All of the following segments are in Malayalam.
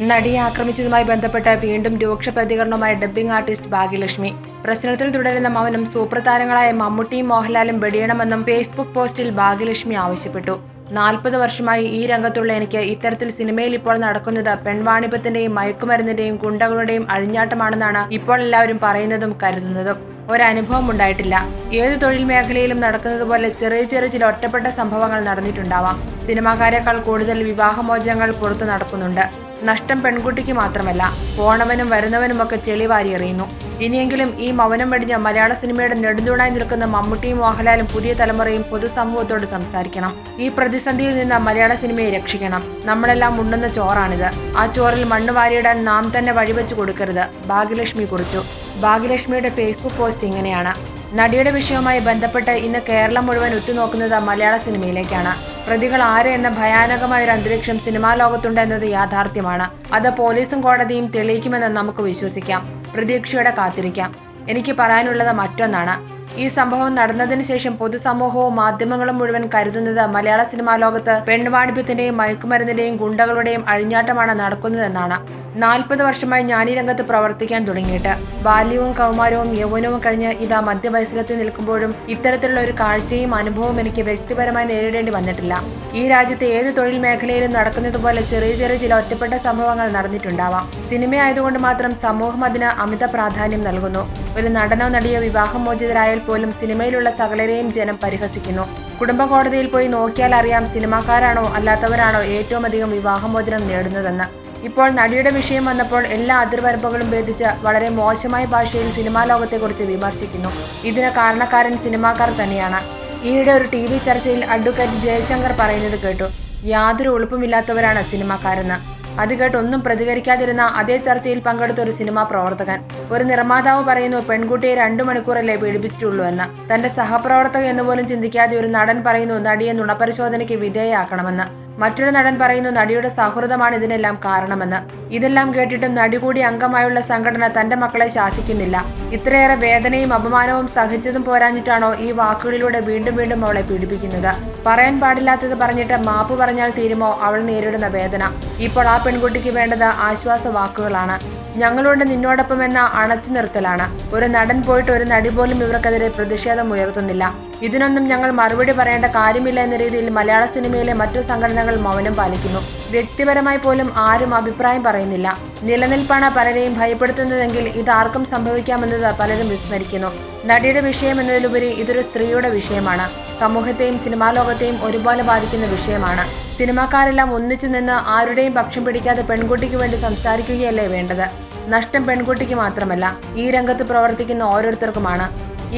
നടിയെ ആക്രമിച്ചതുമായി ബന്ധപ്പെട്ട് വീണ്ടും രൂക്ഷ പ്രതികരണവുമായി ഡബ്ബിംഗ് ആർട്ടിസ്റ്റ് ഭാഗ്യലക്ഷ്മി. പ്രശ്നത്തിൽ തുടരുന്ന മൗനം സൂപ്പർ താരങ്ങളായ മമ്മൂട്ടിയും മോഹൻലാലും വെടിയണമെന്നും ഫേസ്ബുക്ക് പോസ്റ്റിൽ ഭാഗ്യലക്ഷ്മി ആവശ്യപ്പെട്ടു. നാൽപ്പത് വർഷമായി ഈ രംഗത്തുള്ള എനിക്ക് ഇത്തരത്തിൽ സിനിമയിൽ ഇപ്പോൾ നടക്കുന്നത് പെൺവാണിഭത്തിന്റെയും മയക്കുമരുന്നിന്റെയും ഗുണ്ടകളുടെയും അഴിഞ്ഞാട്ടമാണെന്നാണ് ഇപ്പോൾ എല്ലാവരും പറയുന്നതും കരുതുന്നതും. ഒരനുഭവം ഉണ്ടായിട്ടില്ല. ഏത് തൊഴിൽ മേഖലയിലും നടക്കുന്നത് പോലെ ചെറിയ ചെറിയ ചില ഒറ്റപ്പെട്ട സംഭവങ്ങൾ നടന്നിട്ടുണ്ടാവാം. സിനിമാക്കാരെക്കാൾ കൂടുതൽ വിവാഹമോചനങ്ങൾ പുറത്തു നടക്കുന്നുണ്ട്. നഷ്ടം പെൺകുട്ടിക്ക് മാത്രമല്ല പോണവനും വരുന്നവനുമൊക്കെ ചെളിവാരി എറിയുന്നു ഇനിയെങ്കിലും ഈ മൗനം വെടിഞ്ഞ മലയാള സിനിമയുടെ നെടുന്തൂണായി നിൽക്കുന്ന മമ്മൂട്ടിയും മോഹൻലാലും പുതിയ തലമുറയും പൊതുസമൂഹത്തോട് സംസാരിക്കണം. ഈ പ്രതിസന്ധിയിൽ നിന്ന് മലയാള സിനിമയെ രക്ഷിക്കണം. നമ്മളെല്ലാം ഉണ്ണുന്ന ചോറാണിത്. ആ ചോറിൽ മണ്ണ് വാരിയിടാൻ നാം തന്നെ വഴിവെച്ചു കൊടുക്കരുത് ഭാഗ്യലക്ഷ്മി കുറിച്ചു. ഭാഗ്യലക്ഷ്മിയുടെ ഫേസ്ബുക്ക് പോസ്റ്റ് ഇങ്ങനെയാണ്. നടിയുടെ വിഷയവുമായി ബന്ധപ്പെട്ട് ഇന്ന് കേരളം മുഴുവൻ ഉറ്റുനോക്കുന്നത് മലയാള സിനിമയിലേക്കാണ്. പ്രതികൾ ആര് എന്ന ഭയാനകമായ ഒരു അന്തരീക്ഷം സിനിമാ ലോകത്തുണ്ട് എന്നത് യാഥാർത്ഥ്യമാണ്. അത് പോലീസും കോടതിയും തെളിയിക്കുമെന്ന് നമുക്ക് വിശ്വസിക്കാം. പ്രതീക്ഷയോടെ കാത്തിരിക്കാം. എനിക്ക് പറയാനുള്ളത് മറ്റൊന്നാണ്. ഈ സംഭവം നടന്നതിന് ശേഷം പൊതുസമൂഹവും മാധ്യമങ്ങളും മുഴുവൻ കരുതുന്നത് മലയാള സിനിമാ ലോകത്ത് പെൺവാണിഭ്യത്തിന്റെയും മയക്കുമരുന്നിന്റെയും ഗുണ്ടകളുടെയും അഴിഞ്ഞാട്ടമാണ് നടക്കുന്നതെന്നാണ്. നാൽപ്പത് വർഷമായി ഞാൻ ഈ രംഗത്ത് പ്രവർത്തിക്കാൻ തുടങ്ങിയിട്ട്. ബാല്യവും കൗമാരവും യൗവനവും കഴിഞ്ഞ് ഇതാ മധ്യവയസ്സിലെത്തി നിൽക്കുമ്പോഴും ഇത്തരത്തിലുള്ള ഒരു കാഴ്ചയും അനുഭവവും എനിക്ക് വ്യക്തിപരമായി നേരിടേണ്ടി വന്നിട്ടില്ല. ഈ രാജ്യത്തെ ഏത് തൊഴിൽ മേഖലയിലും നടക്കുന്നതുപോലെ ചെറിയ ചെറിയ ചില ഒറ്റപ്പെട്ട സംഭവങ്ങൾ നടന്നിട്ടുണ്ടാവാം. സിനിമയായതുകൊണ്ട് മാത്രം സമൂഹം അതിന് അമിത പ്രാധാന്യം നൽകുന്നു. ഒരു നടനോ നടിയോ വിവാഹമോചിതരായാൽ പോലും സിനിമയിലുള്ള സകലരെയും ജനം പരിഹസിക്കുന്നു. കുടുംബ കോടതിയിൽ പോയി നോക്കിയാൽ അറിയാം സിനിമാക്കാരാണോ അല്ലാത്തവരാണോ ഏറ്റവും അധികം വിവാഹമോചനം നേടുന്നതെന്ന്. ഇപ്പോൾ നടിയുടെ വിഷയം വന്നപ്പോൾ എല്ലാ അതിർവരമ്പുകളും ഭേദിച്ച് വളരെ മോശമായ ഭാഷയിൽ സിനിമാ ലോകത്തെക്കുറിച്ച് വിമർശിക്കുന്നു. ഇതിന് കാരണക്കാരൻ സിനിമാക്കാർ തന്നെയാണ്. ഈയിടെ ഒരു ടി വി ചർച്ചയിൽ അഡ്വക്കേറ്റ് ജയശങ്കർ പറയുന്നത് കേട്ടു. യാതൊരു ഉളുപ്പുമില്ലാത്തവരാണ് സിനിമാക്കാരെന്ന്. അത് കേട്ടൊന്നും പ്രതികരിക്കാതിരുന്ന അതേ ചർച്ചയിൽ പങ്കെടുത്ത ഒരു സിനിമാ പ്രവർത്തകൻ. ഒരു നിർമ്മാതാവ് പറയുന്നു പെൺകുട്ടിയെ രണ്ടു മണിക്കൂറല്ലേ പീഡിപ്പിച്ചിട്ടുള്ളൂ എന്ന്. തന്റെ സഹപ്രവർത്തകൻ എന്ന് പോലും ചിന്തിക്കാതെ ഒരു നടൻ പറയുന്നു നടിയെ നുണപരിശോധനയ്ക്ക് വിധേയയാക്കണമെന്ന്. മറ്റൊരു നടൻ പറയുന്നു നടിയുടെ സൗഹൃദമാണ് ഇതിനെല്ലാം കാരണമെന്ന്. ഇതെല്ലാം കേട്ടിട്ടും നടി കൂടി അംഗമായുള്ള സംഘടന തന്റെ മക്കളെ ശാസിക്കുന്നില്ല. ഇത്രയേറെ വേദനയും അപമാനവും സഹിച്ചതും പോരാഞ്ഞിട്ടാണോ ഈ വാക്കുകളിലൂടെ വീണ്ടും വീണ്ടും അവളെ പീഡിപ്പിക്കുന്നത്? പറയാൻ പാടില്ലാത്തത് പറഞ്ഞിട്ട് മാപ്പ് പറഞ്ഞാൽ തീരുമോ അവൾ നേരിടുന്ന വേദന? ഇപ്പോൾ ആ പെൺകുട്ടിക്ക് വേണ്ടത് ആശ്വാസ വാക്കുകളാണ് ഞങ്ങളുണ്ട് നിന്നോടൊപ്പം എന്ന അണച്ചു നിർത്തലാണ്. ഒരു നടൻ പോയിട്ട് ഒരു നടി പോലും ഇവർക്കെതിരെ പ്രതിഷേധം ഉയർത്തുന്നില്ല. ഇതിനൊന്നും ഞങ്ങൾ മറുപടി പറയേണ്ട കാര്യമില്ല എന്ന രീതിയിൽ മലയാള സിനിമയിലെ മറ്റു സംഘടനകൾ മൗനം പാലിക്കുന്നു. വ്യക്തിപരമായി പോലും ആരും അഭിപ്രായം പറയുന്നില്ല. നിലനിൽപ്പാണ് പലരെയും ഭയപ്പെടുത്തുന്നതെങ്കിൽ ഇതാർക്കും സംഭവിക്കാമെന്നത് പലരും വിസ്മരിക്കുന്നു. നടിയുടെ വിഷയം എന്നതിലുപരി ഇതൊരു സ്ത്രീയുടെ വിഷയമാണ്. സമൂഹത്തെയും സിനിമാ ലോകത്തെയും ഒരുപോലെ ബാധിക്കുന്ന വിഷയമാണ്. സിനിമാക്കാരെല്ലാം ഒന്നിച്ചു നിന്ന് ആരുടെയും പക്ഷം പിടിക്കാതെ പെൺകുട്ടിക്ക് വേണ്ടി സംസാരിക്കുകയല്ലേ വേണ്ടത്? നഷ്ടം പെൺകുട്ടിക്ക് മാത്രമല്ല ഈ രംഗത്ത് പ്രവർത്തിക്കുന്ന ഓരോരുത്തർക്കുമാണ്.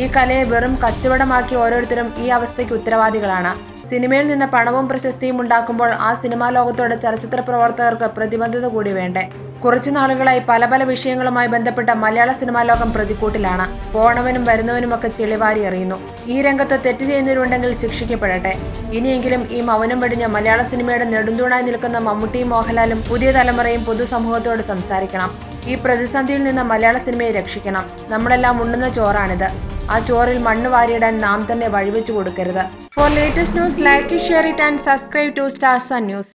ഈ കലയെ വെറും കച്ചവടമാക്കി ഓരോരുത്തരും ഈ അവസ്ഥയ്ക്ക് ഉത്തരവാദികളാണ്. സിനിമയിൽ നിന്ന് പണവും പ്രശസ്തിയും ഉണ്ടാക്കുമ്പോൾ ആ സിനിമാ ലോകത്തോട് ചലച്ചിത്ര പ്രവർത്തകർക്ക് പ്രതിബദ്ധത കൂടി വേണ്ടേ? കുറച്ചു നാളുകളായി പല പല വിഷയങ്ങളുമായി ബന്ധപ്പെട്ട മലയാള സിനിമാ ലോകം പ്രതിക്കൂട്ടിലാണ്. പോണവനും വരുന്നവനുമൊക്കെ ചെളിവാരി എറിയുന്നു. ഈ രംഗത്ത് തെറ്റ് ചെയ്യുന്നവരുണ്ടെങ്കിൽ ശിക്ഷിക്കപ്പെടട്ടെ. ഇനിയെങ്കിലും ഈ മൗനം വെടിഞ്ഞ മലയാള സിനിമയുടെ നെടുന്തൂണായി നിൽക്കുന്ന മമ്മൂട്ടിയും മോഹൻലാലും പുതിയ തലമുറയും പൊതുസമൂഹത്തോട് സംസാരിക്കണം. ഈ പ്രതിസന്ധിയിൽ നിന്ന് മലയാള സിനിമയെ രക്ഷിക്കണം. നമ്മളെല്ലാം ഉണ്ണുന്ന ചോറാണിത്. ആ ചോറിൽ മണ്ണ് വാരിയിടാൻ നാം തന്നെ വഴിവെച്ചു കൊടുക്കരുത്. For latest news like share it and subscribe to stars news